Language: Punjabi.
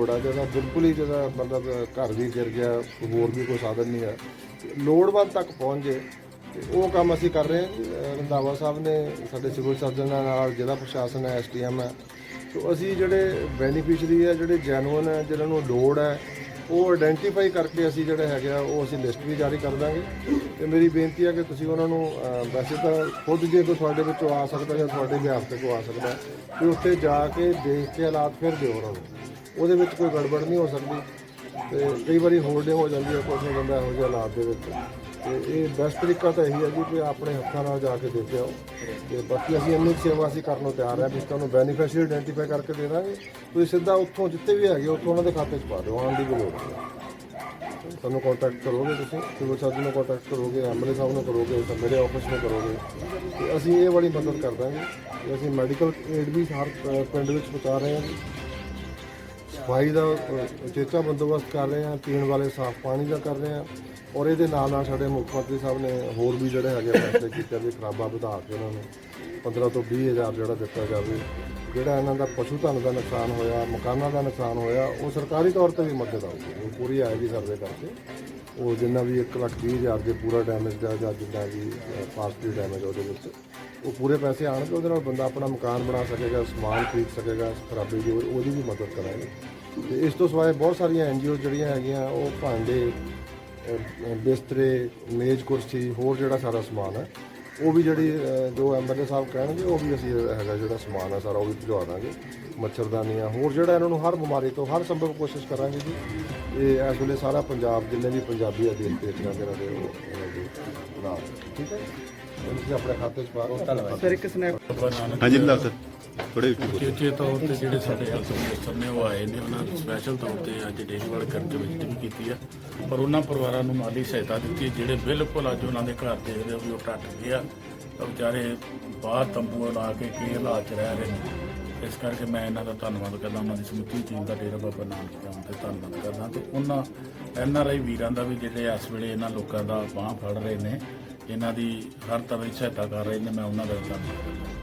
ਲੋੜ ਆ ਬਿਲਕੁਲ ਹੀ ਜਿਹੜਾ ਮਤਲਬ ਘਰ ਵੀ ਗਿਰ ਗਿਆ, ਹੋਰ ਵੀ ਕੋਈ ਸਾਧਨ ਨਹੀਂ ਹੈ। ਲੋੜਵੰਦ ਤੱਕ ਪਹੁੰਚ ਜੇ, ਤੇ ਉਹ ਕੰਮ ਅਸੀਂ ਕਰ ਰਹੇ ਹਾਂ ਰੰਧਾਵਾ ਸਾਹਿਬ ਨੇ ਸਾਡੇ ਸਿਵਲ ਸਰਜਨਾਂ ਨਾਲ ਜ਼ਿਲ੍ਹਾ ਪ੍ਰਸ਼ਾਸਨ ਹੈ ਐਸਟੀਐਮ ਹੈ। ਸੋ ਅਸੀਂ ਜਿਹੜੇ ਬੈਨੀਫੀਸ਼ਰੀ ਹੈ, ਜਿਹੜੇ ਜੈਨੂਅਨ ਹੈ, ਜਿਹਨਾਂ ਨੂੰ ਲੋੜ ਹੈ, ਉਹ ਆਇਡੈਂਟੀਫਾਈ ਕਰਕੇ ਅਸੀਂ ਜਿਹੜੇ ਹੈਗੇ ਆ, ਉਹ ਅਸੀਂ ਲਿਸਟ ਵੀ ਜਾਰੀ ਕਰ ਦਾਂਗੇ। ਤੇ ਮੇਰੀ ਬੇਨਤੀ ਹੈ ਕਿ ਤੁਸੀਂ ਉਹਨਾਂ ਨੂੰ ਵੈਸੇ ਤਾਂ ਖੁਦ ਜੇ ਕੋਈ ਤੁਹਾਡੇ ਵਿੱਚੋਂ ਆ ਸਕਦਾ ਜਾਂ ਤੁਹਾਡੇ ਵਿਆਹ ਤੇ ਕੋਈ ਆ ਸਕਦਾ ਕਿ ਉੱਥੇ ਜਾ ਕੇ ਦੇਖ ਕੇ ਹਾਲਾਤ ਫਿਰ ਦਿਓ ਉਹਨਾਂ ਨੂੰ। ਉਹਦੇ ਵਿੱਚ ਕੋਈ ਗੜਬੜ ਨਹੀਂ ਹੋ ਸਕਦੀ ਤੇ ਕਈ ਵਾਰੀ ਹੋਲਡਿੰਗ ਹੋ ਜਾਂਦੀ ਹੈ ਕੁਝ ਹੋ ਜਾਂਦਾ ਇਹੋ ਜਿਹੇ ਹਾਲਾਤ ਦੇ ਵਿੱਚ। ਤੇ ਇਹ ਬੈਸਟ ਤਰੀਕਾ ਤਾਂ ਇਹੀ ਹੈ ਜੀ ਕਿ ਆਪਣੇ ਹੱਥਾਂ ਨਾਲ ਜਾ ਕੇ ਦੇਖ ਕੇ ਆਓ ਤੇ ਬਾਕੀ ਅਸੀਂ ਇੰਨੀ ਕੁ ਸੇਵਾ ਅਸੀਂ ਕਰਨ ਨੂੰ ਤਿਆਰ ਹਾਂ ਵੀ ਤੁਹਾਨੂੰ ਬੈਨੀਫੀਸ਼ੀਅਰੀ ਆਇਡੈਂਟੀਫਾਈ ਕਰਕੇ ਦੇ ਦਾਂਗੇ ਤੁਸੀਂ ਸਿੱਧਾ ਉੱਥੋਂ ਜਿੱਥੇ ਵੀ ਹੈਗੇ, ਉੱਥੋਂ ਉਹਨਾਂ ਦੇ ਖਾਤੇ 'ਚ ਪਾ ਦਿਓ, ਆਉਣ ਦੀ ਕੋਈ ਲੋੜ ਨਹੀਂ। ਸਾਨੂੰ ਕੰਟੈਕਟ ਕਰੋਗੇ ਤੁਸੀਂ, ਸਿਵਲ ਸਰਜਨ ਨੂੰ ਕੰਟੈਕਟ ਕਰੋਗੇ ਐਮਐਲਏ ਸਾਹਿਬ ਨੂੰ ਕਰੋਗੇ ਤਾਂ ਮੇਰੇ ਆਫਿਸ ਨੂੰ ਕਰੋਗੇ, ਤੇ ਅਸੀਂ ਇਹ ਵਾਲੀ ਮਦਦ ਕਰ ਦਾਂਗੇ। ਤੇ ਅਸੀਂ ਮੈਡੀਕਲ ਏਡ ਵੀ ਹਰ ਪਿੰਡ ਵਿੱਚ ਪਹੁੰਚਾ ਰਹੇ ਹਾਂ ਜੀ। ਸਫ਼ਾਈ ਦਾ ਅ, ਬੰਦੋਬਸਤ ਕਰ ਰਹੇ ਹਾਂ ਪੀਣ ਵਾਲੇ ਸਾਫ਼ ਪਾਣੀ ਦਾ ਕਰ ਰਹੇ ਹਾਂ ਔਰ ਇਹਦੇ ਨਾਲ ਨਾਲ ਸਾਡੇ ਮੁੱਖ ਮੰਤਰੀ ਸਾਹਿਬ ਨੇ ਹੋਰ ਵੀ ਜਿਹੜੇ ਹੈਗੇ ਫੈਸਲੇ ਕੀਤੇ ਵੀ ਖਰਾਬਾ ਵਧਾ ਕੇ ਉਹਨਾਂ ਨੂੰ 15 ਤੋਂ 20 ਹਜ਼ਾਰ ਜਿਹੜਾ ਦਿੱਤਾ ਜਾਵੇ ਜਿਹੜਾ ਇਹਨਾਂ ਦਾ ਪਸ਼ੂ ਧਨ ਦਾ ਨੁਕਸਾਨ ਹੋਇਆ ਮਕਾਨਾਂ ਦਾ ਨੁਕਸਾਨ ਹੋਇਆ ਉਹ ਸਰਕਾਰੀ ਤੌਰ ਤੇ ਵੀ ਮਦਦ ਆਊਗੀ। ਉਹ ਪੂਰੀ ਆਏਗੀ ਸਰਵੇ ਕਰਕੇ। ਉਹ ਜਿੰਨਾ ਵੀ 1 ਲੱਖ 20 ਹਜ਼ਾਰ ਦੇ ਪੂਰਾ ਡੈਮੇਜ ਦਾ ਜਾਂ ਜਿੰਨਾ ਵੀ ਪਾਸਟਿਵ ਡੈਮੇਜ ਉਹਦੇ ਵਿੱਚ ਉਹ ਪੂਰੇ ਪੈਸੇ ਆਣਗੇ ਉਹਦੇ ਨਾਲ ਬੰਦਾ ਆਪਣਾ ਮਕਾਨ ਬਣਾ ਸਕੇਗਾ ਸਮਾਨ ਖਰੀਦ ਸਕੇਗਾ ਖਰਾਬੀ ਦੀ ਹੋਈ, ਉਹਦੀ ਵੀ ਮਦਦ ਕਰਾਂਗੇ। ਤੇ ਇਸ ਤੋਂ ਸਿਵਾਏ ਬਹੁਤ ਸਾਰੀਆਂ ਐਨਜੀਓ ਜਿਹੜੀਆਂ ਹੈਗੀਆਂ ਉਹ ਭਾਂਡੇ ਬਿਸਤਰੇ ਮੇਜ਼ ਕੁਰਸੀ ਹੋਰ ਜਿਹੜਾ ਸਾਰਾ ਸਮਾਨ ਹੈ ਉਹ ਵੀ ਜਿਹੜੀ ਅਹ, ਜੋ ਐਮਐਲਏ ਸਾਹਿਬ ਕਹਿਣਗੇ ਉਹ ਵੀ ਅਸੀਂ ਹੈਗਾ ਜਿਹੜਾ ਸਮਾਨ ਹੈ ਸਾਰਾ ਉਹ ਵੀ ਭਿਜਵਾ ਦਾਂਗੇ। ਮੱਛਰਦਾਨੀਆਂ ਹੋਰ ਜਿਹੜਾ ਇਹਨਾਂ ਨੂੰ ਹਰ ਬਿਮਾਰੀ ਤੋਂ ਹਰ ਸੰਭਵ ਕੋਸ਼ਿਸ਼ ਕਰਾਂਗੇ ਜੀ। ਇਹ ਇਸ ਵੇਲੇ ਸਾਰਾ ਪੰਜਾਬ ਜਿੰਨੇ ਵੀ ਪੰਜਾਬੀ ਆ ਦੇਸ਼ ਦੇ ਦੇ ਇਹਨਾਂ ਨਾਲ ਠੀਕ ਹੈ ਇਹ ਤੁਸੀਂ ਆਪਣੇ ਖਾਤੇ 'ਚ ਪਾ ਦਿਓ ਧੰਨਵਾਦ। ਸਰ ਇੱਕ ਸਨੈਪ ਹਾਂਜੀ ਲਾ ਸਰ। ਥੋੜੇ ਉੱਚੀ ਬੋਲੋ। ਤੀਜੇ ਤੌਰ ਤੇ ਜਿਹੜੇ ਸਾਡੇ ਹੈਲਥ ਮਿਨਿਸਟਰ ਨੇ ਉਹ ਆਏ ਨੇ ਉਹਨਾਂ ਨੇ ਸਪੈਸ਼ਲ ਤੌਰ ਤੇ ਅੱਜ ਦੇਖਭਾਲ ਕਰਨ ਦੀ ਵਿਜ਼ਿਟ ਕੀਤੀ ਆ। ਪਰ ਉਹਨਾਂ ਪਰਿਵਾਰਾਂ ਨੂੰ ਮਾਲੀ ਸਹਾਇਤਾ ਦਿੱਤੀ ਜਿਹੜੇ ਬਿਲਕੁਲ ਅੱਜ ਉਹਨਾਂ ਦੇ ਘਰ ਦੇਖਦੇ ਹੋ ਵੀ ਉਹ ਟੱਟ ਗਏ ਆ। ਤਾਂ ਵਿਚਾਰੇ ਬਾਹਰ ਤੰਬੂ ਲਾ ਕੇ ਕੀ ਹਾਲਾਤ 'ਚ ਰਹਿ ਰਹੇ ਨੇ। ਇਸ ਕਰਕੇ ਮੈਂ ਇਹਨਾਂ ਦਾ ਧੰਨਵਾਦ ਕਰਦਾ, ਉਹਨਾਂ ਦੀ ਸਮੁੱਚੀ ਟੀਮ ਦਾ ਡੇਰਾ ਬਾਬਾ ਨਾਨਕ ਦਾ ਤੇ ਧੰਨਵਾਦ ਕਰਦਾ। ਤੇ ਉਹਨਾਂ ਐਨ ਆਰ ਆਈ ਵੀਰਾਂ ਦਾ ਵੀ ਜਿਹੜੇ ਇਸ ਵੇਲੇ ਇਹਨਾਂ ਲੋਕਾਂ ਦਾ ਬਾਹ ਫੜ ਰਹੇ ਨੇ, ਇਹਨਾਂ ਦੀ ਹਰ ਤਰ੍ਹਾਂ ਦੀ ਸਹਾਇਤਾ ਕਰ ਰਹੇ ਨੇ, ਮੈਂ ਉਹਨਾਂ ਦਾ ਵੀ ਧੰਨਵਾਦ ਕਰਦਾ।